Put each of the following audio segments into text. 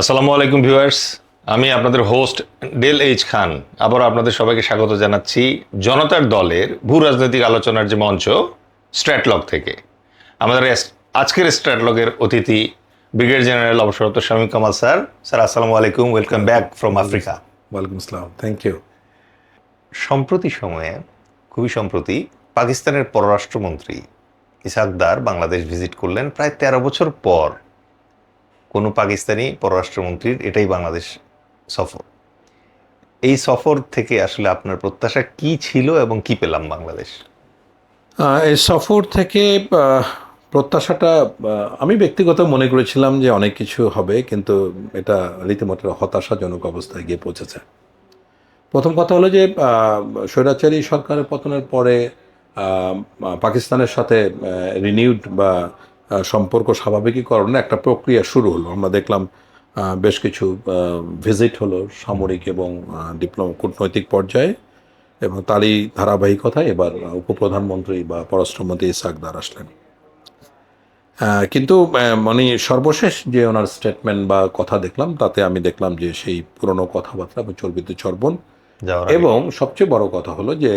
আসসালামু আলাইকুম ভিউয়ার্স। আমি আপনাদের হোস্ট ডেল এইচ খান। আবার আপনাদের সবাইকে স্বাগত জানাচ্ছি জনতার দলের ভূ রাজনৈতিক আলোচনার যে মঞ্চ স্ট্র্যাটলগ থেকে। আমাদের আজকের স্ট্র্যাটলগের অতিথি ব্রিগেড জেনারেল অবসরপ্রাপ্ত শামীম কামাল স্যার। স্যার আসসালামু আলাইকুম। ওয়েলকাম ব্যাক ফ্রম আফ্রিকা ওয়ালাইকুম আসসালাম। থ্যাংক ইউ সম্প্রতি সময়ে খুবই সম্প্রতি পাকিস্তানের পররাষ্ট্রমন্ত্রী ইসাকদার বাংলাদেশ ভিজিট করলেন প্রায় তেরো বছর পর। কোনো পাকিস্তানি পররাষ্ট্রমন্ত্রীর এটাই বাংলাদেশ সফর। এই সফর থেকে আসলে আপনার প্রত্যাশা কি ছিল এবং কি পেলাম বাংলাদেশ? এই সফর থেকে প্রত্যাশাটা আমি ব্যক্তিগত মনে করেছিলাম যে অনেক কিছু হবে, কিন্তু এটা রীতিমতো হতাশাজনক অবস্থায় গিয়ে পৌঁছেছে। প্রথম কথা হলো যে স্বৈরাচারী সরকারের পতনের পরে পাকিস্তানের সাথে রিনিউড বা সম্পর্ক স্বাভাবিকীকরণের একটা প্রক্রিয়া শুরু হলো। আমরা দেখলাম বেশ কিছু ভিজিট হলো সামরিক এবং ডিপ্লোমা কূটনৈতিক পর্যায়ে এবং তারই ধারাবাহিকতায় এবার উপপ্রধানমন্ত্রী বা পররাষ্ট্রমন্ত্রী ইসাকদার আসলেন। কিন্তু মানে সর্বশেষ যে ওনার স্টেটমেন্ট বা কথা দেখলাম তাতে আমি দেখলাম যে সেই পুরনো কথাবার্তা চর্বিত চর্বণ এবং সবচেয়ে বড় কথা হলো যে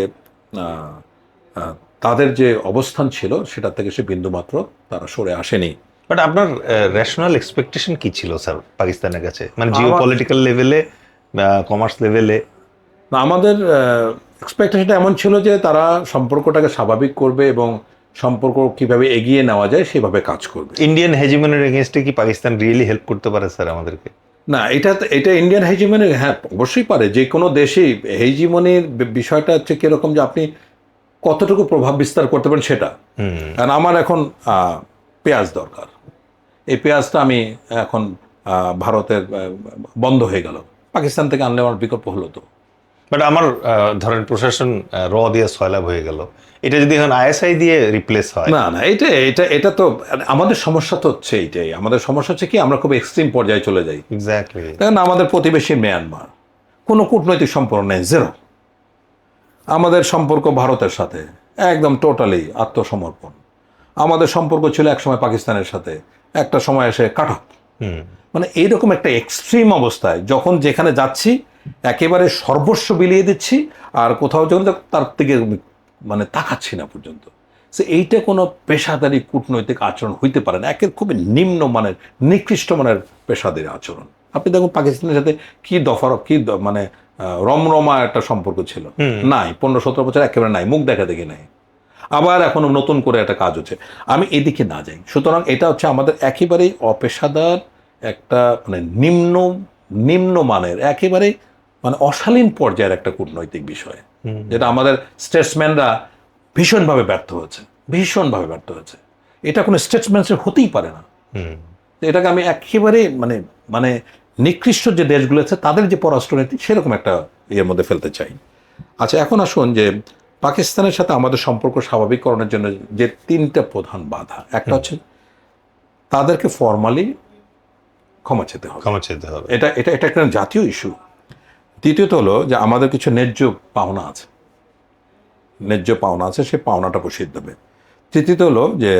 তাদের যে অবস্থান ছিল সেটা থেকে সে বিন্দুমাত্র তারা সরে আসেনি। বাট আপনার রেশনাল এক্সপেকটেশন কি ছিল স্যার পাকিস্তানের কাছে? মানে জিও পলিটিক্যাল লেভেলে কমার্স লেভেলে না, আমাদের এক্সপেকটেশনটা এমন ছিল যে তারা সম্পর্কটাকে স্বাভাবিক করবে এবং সম্পর্ক কীভাবে এগিয়ে নেওয়া যায় সেভাবে কাজ করবে। ইন্ডিয়ান হেজিমনের এগেনস্টে কি পাকিস্তান রিয়েলি হেল্প করতে পারে স্যার আমাদেরকে? না এটা এটা ইন্ডিয়ান হেজিমনি হ্যাঁ অবশ্যই পারে। যে কোনো দেশেই হেজিমনির বিষয়টা হচ্ছে কীরকম যে আপনি কতটুকু প্রভাব বিস্তার করতে পারেন সেটা। কারণ আমার এখন পেঁয়াজ দরকার। এই পেঁয়াজটা আমি এখন ভারতের বন্ধ হয়ে গেল। পাকিস্তান থেকে আনলে আমার বিকল্প হলো তো। বাট আমার ধরেন প্রশাসন র দিয়ে সয়লাভ হয়ে গেল। এটা যদি এখন আইএসআই দিয়ে রিপ্লেস হয়। না না এটা এটা এটা তো আমাদের সমস্যা তো হচ্ছে এইটাই। আমাদের সমস্যা হচ্ছে কি আমরা খুব এক্সট্রিম পর্যায়ে চলে যাই। এক্স্যাক্টলি দেখেন আমাদের প্রতিবেশী মিয়ানমার কোনো কূটনৈতিক সম্পর্ক নেই জিরো আমাদের সম্পর্ক ভারতের সাথে। একদম টোটালি আত্মসমর্পণ। আমাদের সম্পর্ক ছিল একসময় পাকিস্তানের সাথে একটা সময় এসে কাট মানে এইরকম একটা এক্সট্রিম অবস্থায় যখন যেখানে যাচ্ছি একেবারে সর্বস্ব বিলিয়ে দিচ্ছি আর কোথাও যখন তার থেকে মানে তাকাচ্ছি না পর্যন্ত। সে এইটা কোনো পেশাদারি কূটনৈতিক আচরণ হইতে পারে না। একের খুবই নিম্ন মানের নিকৃষ্ট মানের পেশাদারি আচরণ। আপনি দেখুন পাকিস্তানের সাথে কি দফার কি মানে রমরমা একটা সম্পর্ক ছিল। নাই পনেরো সতেরো বছর একেবারে নাই মুখ দেখা দেখি নাই। আবার এখনও নতুন করে একটা কাজ হচ্ছে। আমি এদিকে না যাই। সুতরাং এটা হচ্ছে আমাদের একেবারেই অপেশাদার একটা মানে নিম্ন নিম্ন মানের একেবারে মানে অশালীন পর্যায়ের একটা কূটনৈতিক বিষয়। যেটা আমাদের স্টেটসম্যানরা ভীষণভাবে ব্যর্থ হয়েছে। ভীষণভাবে ব্যর্থ হয়েছে। এটা কোনো স্টেটসম্যানসের হতেই পারে না। এটাকে আমি একেবারে মানে মানে নিকৃষ্ট যে দেশগুলো আছে তাদের যে পররাষ্ট্রনীতি সেরকম একটা ইয়ের মধ্যে ফেলতে চাই। আচ্ছা এখন আসুন যে পাকিস্তানের সাথে আমাদের সম্পর্ক স্বাভাবিককরণের জন্য যে তিনটা প্রধান বাধা একটা হচ্ছে তাদেরকে ফর্মালি ক্ষমা চেতে হবে। ক্ষমা চেতে হবে। এটা এটা এটা একটা জাতীয় ইস্যু দ্বিতীয়ত হলো যে আমাদের কিছু ন্যায্য পাওনা আছে। ন্যায্য পাওনা আছে সে পাওনাটা বসিয়ে দেবে। তৃতীয়ত হলো যে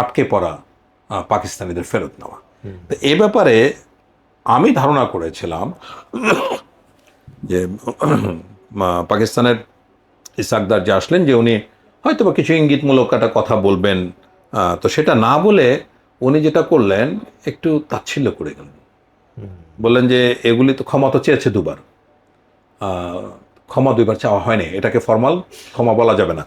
আটকে পড়া পাকিস্তানিদের ফেরত নেওয়া। তো এ ব্যাপারে আমি ধারণা করেছিলাম যে পাকিস্তানের ইসাকদার যে আসলেন যে উনি হয়তো বা কিছু ইঙ্গিতমূলক একটা কথা বলবেন তো সেটা না বলে উনি যেটা করলেন একটু তাচ্ছিল্য করে গেলেন। বললেন যে এগুলি তো ক্ষমা তো চেয়েছে দুবার। ক্ষমা দুইবার চাওয়া হয়নি। এটাকে ফর্মাল ক্ষমা বলা যাবে না।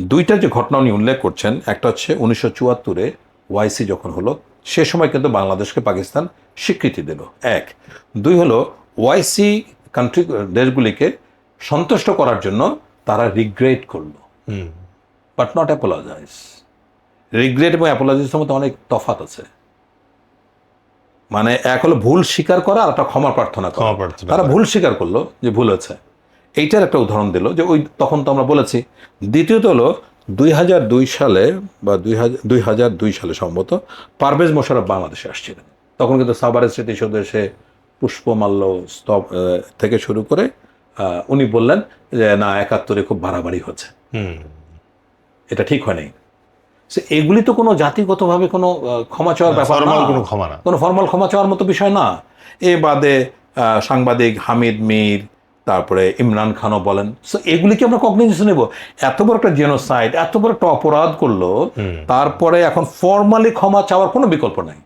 দুইটা যে ঘটনা উনি উল্লেখ করছেন একটা হচ্ছে উনিশশো চুয়াত্তরে ওয়াইসি যখন হলো সে সময় কিন্তু বাংলাদেশকে পাকিস্তান স্বীকৃতি দিল এক। দুই হলো ওয়াইসি কান্ট্রি দেশগুলিকে সন্তুষ্ট করার জন্য তারা রিগ্রেট করল। বাট নট অ্যাপোলজাইজ রিগ্রেট এবং অ্যাপোলজাইজের মধ্যে অনেক তফাত আছে। মানে এক হলো ভুল স্বীকার করা আর একটা ক্ষমা প্রার্থনা করা। তারা ভুল স্বীকার করল যে ভুল হয়েছে। এইটার একটা উদাহরণ দিল যে ওই তখন তো আমরা বলেছি। দ্বিতীয়ত হলো দুই হাজার দুই সালে বা দুই হাজার দুই হাজার দুই সালে সম্ভবত পারভেজ মোশারফ বাংলাদেশে আসছিলেন। তখন কিন্তু সাভারের স্মৃতিসৌধে পুষ্পমাল্য স্তব থেকে শুরু করে উনি বললেন যে না একাত্তরে খুব বাড়াবাড়ি হচ্ছে। হুম। এটা ঠিক হয়নি সে এগুলি তো কোনো জাতিগতভাবে কোনো ক্ষমা চাওয়ার ব্যাপার কোনো ক্ষমা না। কোনো ফর্মাল ক্ষমা চাওয়ার মতো বিষয় না। এ বাদে সাংবাদিক হামিদ মীর তারপরে ইমরান খানও বলেন। সো এগুলি কি আমরা কগনিজেশন নেব। এত বড় একটা জেনোসাইড এত বড় একটা অপরাধ করল তারপরে এখন ফর্মালি ক্ষমা চাওয়ার কোনো বিকল্প নাই।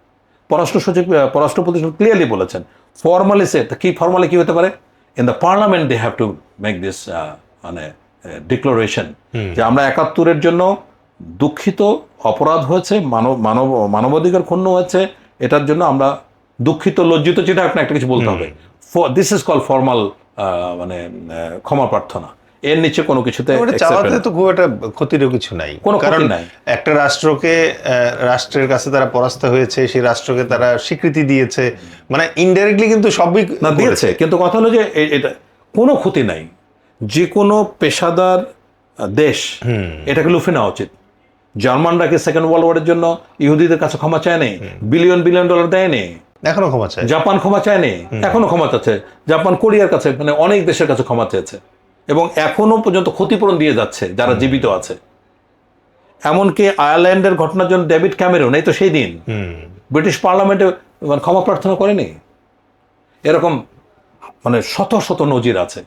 পররাষ্ট্র সচিব পররাষ্ট্র প্রতিষ্ঠান ক্লিয়ারলি বলেছেন ফর্মালি সে কি ফর্মালি কি হতে পারে? In the parliament they have to make this মানে ডিক্লারেশন যে আমরা একাত্তরের জন্য দুঃখিত অপরাধ হয়েছে মানব মানব মানবাধিকার ক্ষুণ্ণ হয়েছে এটার জন্য আমরা দুঃখিত লজ্জিত যেটা আপনি একটা কিছু বলতে হবে। দিস ইজ কল ফর্মাল মানে ক্ষমা প্রার্থনা। এর নিচে কোনো কিছুতে চাওয়াতে তো খুব একটা ক্ষতিরও কিছু নাই। কোনো কারণ নাই। একটা রাষ্ট্রকে রাষ্ট্রের কাছে তারা পরাস্ত হয়েছে সেই রাষ্ট্রকে তারা স্বীকৃতি দিয়েছে। মানে ইনডাইরেক্টলি কিন্তু সবই না দিয়েছে। কিন্তু কথা হলো যে এটা কোনো ক্ষতি নাই। যে কোনো পেশাদার দেশ এটাকে লুফে নেওয়া উচিত। জার্মানরা কি সেকেন্ড ওয়ার্ল্ড ওয়ারের জন্য ইহুদিদের কাছে ক্ষমা চায় চায়নি বিলিয়ন বিলিয়ন ডলার দেয়নি এখনও ক্ষমা চাই জাপান ক্ষমা চায়নি এখনও ক্ষমা চাচ্ছে। জাপান কোরিয়ার কাছে মানে অনেক দেশের কাছে ক্ষমা চেয়েছে। এবং এখনও পর্যন্ত ক্ষতিপূরণ দিয়ে যাচ্ছে যারা জীবিত আছে। এমনকি আয়ারল্যান্ডের ঘটনার জন্য ডেভিড ক্যামেরন এই তো সেই দিন। ব্রিটিশ পার্লামেন্টে মানে ক্ষমা প্রার্থনা করেনি। এরকম মানে শত শত নজির আছে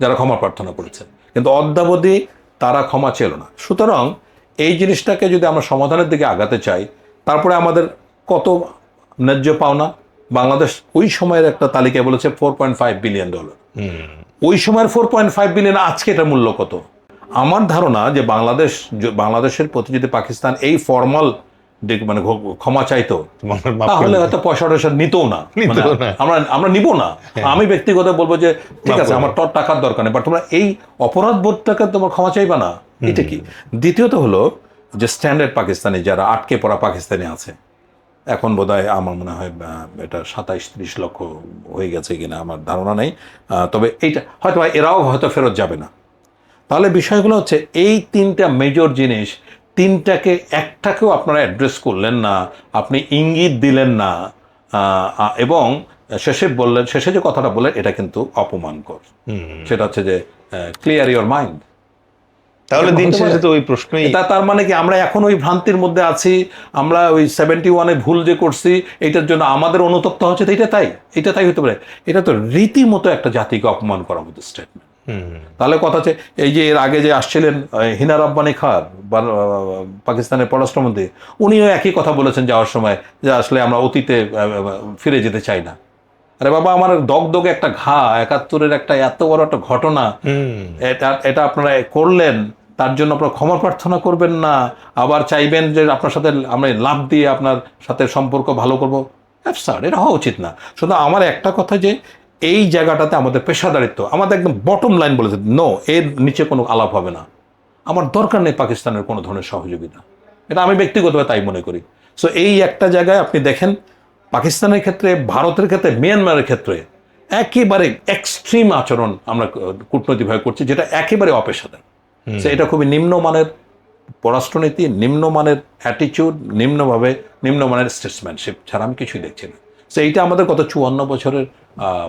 যারা ক্ষমা প্রার্থনা করেছে। কিন্তু অদ্যাবধি তারা ক্ষমা চেল না। সুতরাং এই জিনিসটাকে যদি আমরা সমাধানের দিকে আগাতে চাই তারপরে আমাদের কত ন্যায্য পাওনা। বাংলাদেশ ওই সময়ের একটা তালিকায় বলেছে four point five billion dollar ওই সময়ের ফোর পয়েন্ট ফাইভ বিলিয়ন আজকে এটার মূল্য কত? আমার ধারণা যে বাংলাদেশ বাংলাদেশের প্রতি যদি পাকিস্তান এই ফর্মাল মানে ক্ষমা চাইতো তাহলে হয়তো পয়সা টয়সা নিতও না। মানে না। হ্যাঁ। আমরা আমরা নিব না। আমি ব্যক্তিগত বলব যে ঠিক আছে আমার তোর টাকার দরকার নেই বাট তোমরা এই অপরাধ বোধটাকে তোমার ক্ষমা চাইবা না। এটা কি? দ্বিতীয়ত হলো যে স্ট্যান্ডার্ড পাকিস্তানি যারা আটকে পড়া পাকিস্তানি আছে এখন বোধহয় আমার মনে হয় এটা সাতাইশ ত্রিশ লক্ষ হয়ে গেছে কিনা আমার ধারণা নেই। তবে এইটা হয়তো এরাও হয়তো ফেরত যাবে না। তাহলে বিষয়গুলো হচ্ছে এই তিনটা মেজর জিনিস তিনটাকে একটাকেও আপনারা অ্যাড্রেস করলেন না আপনি ইঙ্গিত দিলেন না এবং শেষে বললেন শেষে যে কথাটা বললেন এটা কিন্তু অপমানকর। সেটা হচ্ছে যে ক্লিয়ার ইওর মাইন্ড তাহলে দিন শেষে তো ওই প্রশ্নই এটা তার মানে কি আমরা এখন ওই ভ্রান্তির মধ্যে আছি আমরা ওই সেভেন্টি ওয়ানে ভুল যে করছি এটার জন্য আমাদের অনুতপ্ত হচ্ছে তো এটা তাই এটা তাই হতে পারে। এটা তো রীতিমতো একটা জাতিকে অপমান করার মতো স্টেটমেন্ট তাহলে কথা হচ্ছে এই যে এর আগে যে আসছিলেন আহ, হিনা রব্বানি খার পাকিস্তানের পররাষ্ট্রমন্ত্রী উনিও একই কথা বলেছেন যাওয়ার সময় যে আসলে আমরা অতীতে ফিরে যেতে চাই না। আরে বাবা আমার দগদগে একটা ঘা একাত্তরের একটা এত বড় একটা ঘটনা এটা এটা আপনারা করলেন তার জন্য আপনারা ক্ষমা প্রার্থনা করবেন না। আবার চাইবেন যে আপনার সাথে আমরা লাভ দিয়ে আপনার সাথে সম্পর্ক ভালো করব। স্যার এটা হওয়া উচিত না। শুধু আমার একটা কথা যে, এই জায়গাটাতে আমাদের পেশাদারিত্ব, আমাদের একদম বটম লাইন বলেছে নো এর নিচে কোনো আলাপ হবে না। আমার দরকার নেই পাকিস্তানের কোনো ধরনের সহযোগিতা। এটা আমি ব্যক্তিগতভাবে তাই মনে করি। সো এই একটা জায়গায় আপনি দেখেন, পাকিস্তানের ক্ষেত্রে, ভারতের ক্ষেত্রে, মিয়ানমারের ক্ষেত্রে একেবারে এক্সট্রিম আচরণ আমরা কূটনৈতিকভাবে করছি, যেটা একেবারে অপেশাদার। এটা খুবই নিম্নমানের পররাষ্ট্রনীতি, নিম্নমানের অ্যাটিচিউড নিম্নভাবে, নিম্নমানের স্টেটসম্যানশিপ ছাড়া আমি কিছুই দেখছি না। সো এইটা আমাদের গত চুয়ান্ন বছরের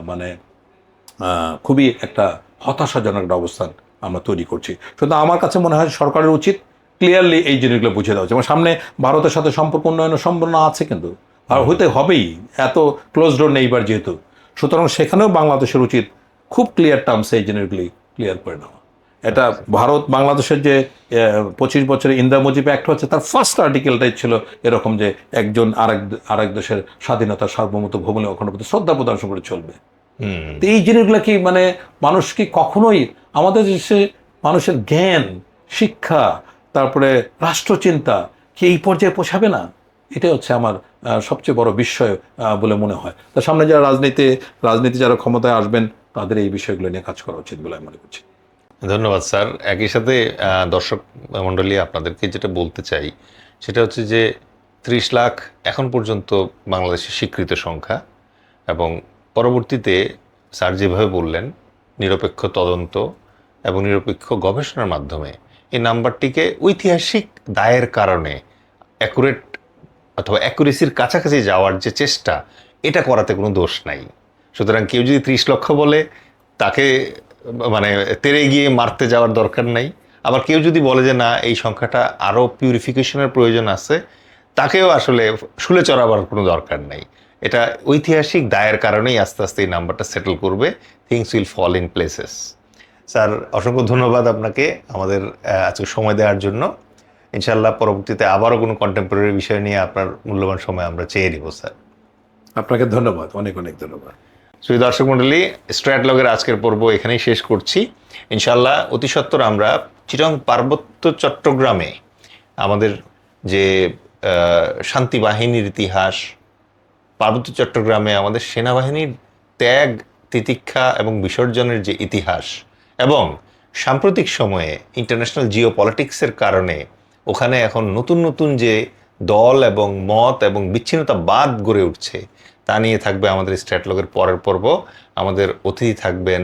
মানে খুবই একটা হতাশাজনক একটা অবস্থান আমরা তৈরি করছি। শুধু আমার কাছে মনে হয় সরকারের উচিত ক্লিয়ারলি এই জিনিসগুলো বুঝে দেওয়া। উচিত এবং সামনে ভারতের সাথে সম্পর্ক উন্নয়নের সম্ভাবনা আছে কিন্তু, আর হতে হবেই, এত ক্লোজ ডোর নেইবার যেহেতু। সুতরাং সেখানেও বাংলাদেশের উচিত খুব ক্লিয়ার টার্মসে এই জিনিসগুলি ক্লিয়ার করে নেওয়া। এটা ভারত বাংলাদেশের যে পঁচিশ বছরের ইন্দিরা মুজিব অ্যাক্ট হচ্ছে তার ফার্স্ট আর্টিকেলটাই ছিল এরকম যে একজন আরেক আরেক দেশের স্বাধীনতা সার্বভৌমত্ব ভৌগোলিক অখণ্ডতা শ্রদ্ধা প্রদর্শন করে চলবে। তো এই জিনিসগুলো কি মানে মানুষ কি কখনোই আমাদের দেশে মানুষের জ্ঞান শিক্ষা তারপরে রাষ্ট্রচিন্তা কি এই পর্যায়ে পৌঁছাবে না? এটাই হচ্ছে আমার সবচেয়ে বড় বিস্ময় আহ, বলে মনে হয়। তো সামনে যারা রাজনীতি রাজনীতি যারা ক্ষমতায় আসবেন তাদের এই বিষয়গুলো নিয়ে কাজ করা উচিত বলে আমি মনে করছি। ধন্যবাদ, স্যার। একই সাথে দর্শক মণ্ডলী, আপনাদেরকে যেটা বলতে চাই, সেটা হচ্ছে যে ত্রিশ লাখ এখন পর্যন্ত বাংলাদেশের স্বীকৃত সংখ্যা এবং পরবর্তীতে স্যার যেভাবে বললেন, নিরপেক্ষ তদন্ত এবং নিরপেক্ষ গবেষণার মাধ্যমে এই নাম্বারটিকে ঐতিহাসিক দায়ের কারণে অ্যাকুরেট অথবা অ্যাকুরেসির কাছাকাছি যাওয়ার যে চেষ্টা, এটা করাতে কোনো দোষ নাই। সুতরাং কেউ যদি ত্রিশ লক্ষ বলে, তাকে মানে তেরে গিয়ে মারতে যাওয়ার দরকার নাই। আবার কেউ যদি বলে যে, না, এই সংখ্যাটা আরও পিউরিফিকেশনের প্রয়োজন আছে, তাকেও আসলে শুলে চড়াবার কোনো দরকার নাই। এটা ঐতিহাসিক দায়ের কারণেই আস্তে আস্তে এই নাম্বারটা সেটেল করবে। Things will fall in places sir, অসংখ্য ধন্যবাদ আপনাকে আমাদের আজকে সময় দেওয়ার জন্য। ইনশাল্লাহ পরবর্তীতে আবারও কোনো কন্টেম্পোরারি বিষয় নিয়ে আপনার মূল্যবান সময় আমরা চেয়ে নিব, স্যার। আপনাকে ধন্যবাদ, অনেক অনেক ধন্যবাদ। শ্রী দর্শক মণ্ডলী স্ট্র্যাটলগের আজকের পর্ব এখানেই শেষ করছি। ইনশাল্লাহ অতি সত্বর আমরা চিরং পার্বত্য চট্টগ্রামে আমাদের যে শান্তি বাহিনীর ইতিহাস, পার্বত্য চট্টগ্রামে আমাদের সেনাবাহিনীর ত্যাগ, তিতিক্ষা এবং বিসর্জনের যে ইতিহাস এবং সাম্প্রতিক সময়ে ইন্টারন্যাশনাল জিও পলিটিক্সের কারণে ওখানে এখন নতুন নতুন যে দল এবং মত এবং বিচ্ছিন্নতাবাদ গড়ে উঠছে তা নিয়ে থাকবে আমাদের স্ট্যাটলগের পরের পর্ব। আমাদের অতিথি থাকবেন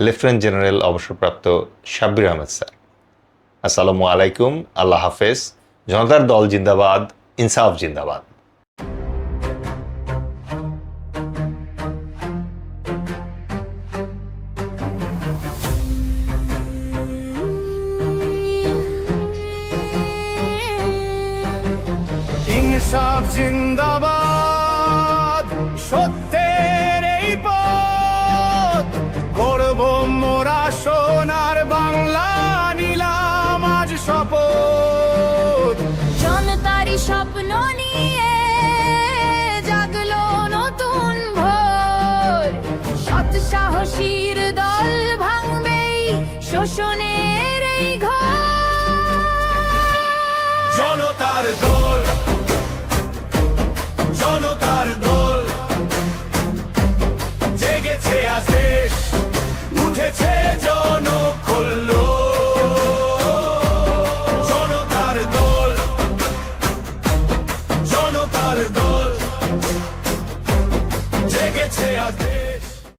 লেফটেন্যান্ট জেনারেল অবসরপ্রাপ্ত শাব্বির আহমেদ স্যার। আসসালামু আলাইকুম, আল্লাহ হাফেজ। জনতার দল জিন্দাবাদ, ইনসাফ জিন্দাবাদ। শোষণের এই ঘর। জনতার দোল।